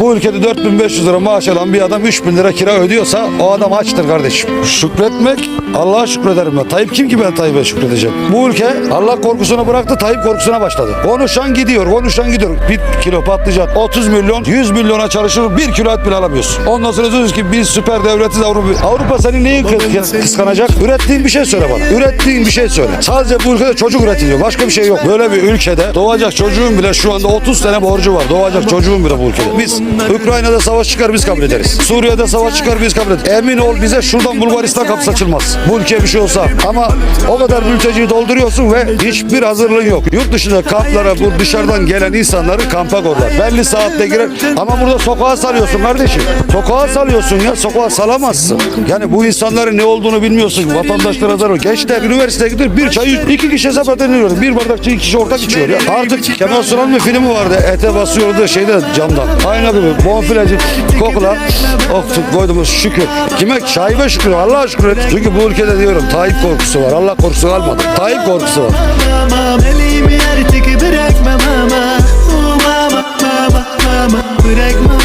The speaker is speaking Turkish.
Bu ülkede 4500 lira maaş alan bir adam 3000 lira kira ödüyorsa o adam açtır kardeşim. Şükretmek Allah'a şükrederim ben. Tayyip kim ki ben Tayyip'e şükredeceğim? Bu ülke Allah korkusunu bıraktı Tayyip korkusuna başladı. Konuşan gidiyor, konuşan gidiyor. Bir kilo patlıcan 30 milyon, 100 milyona çalışır bir kilo et bile alamıyorsun. Ondan sonra diyoruz ki biz süper devletiz Avrupa. Avrupa senin neyi kı- kıskanacak? Ürettiğin bir şey söyle bana. Ürettiğin bir şey söyle. Sadece bu ülkede çocuk üretiliyor. Başka bir şey yok. Böyle bir ülkede doğacak çocuğun bile şu anda 30 sene borcu var. Doğacak çocuğun bile bu ülkede. Biz Ukrayna'da savaş çıkar biz kabul ederiz. Suriye'de savaş çıkar biz kabul ederiz. Emin ol bize şuradan Bulgaristan kapısı açılmaz. Bu ülkeye bir şey olsa. Ama o kadar mülteciyi dolduruyorsun ve hiçbir hazırlığın yok. Yurt dışında kamplara bu dışarıdan gelen insanları kampa korlar. Belli saatte girer. Ama burada sokağa salıyorsun kardeşim. Sokağa salıyorsun ya. Sokağa salamazsın. Yani bu insanların ne olduğunu bilmiyorsun. Vatandaşlara zarar. Gençler üniversiteye gidiyor. Bir çayı iki kişi hesap ediliyor. Bir bardak çay iki kişi ortak içiyor ya. Artık Kemal Sunal'ın bir filmi vardı. Ete basıyordu şeyde camdan anladın mı? Bonfileci kokla. Oh, koydum şükür. Kime? Şahibe şükür. Allah'a şükür. Çünkü bu ülkede diyorum Tayyip korkusu var. Allah korkusu kalmadı. Tayyip korkusu var. Elimi artık bırakmam ama. Bırakmam.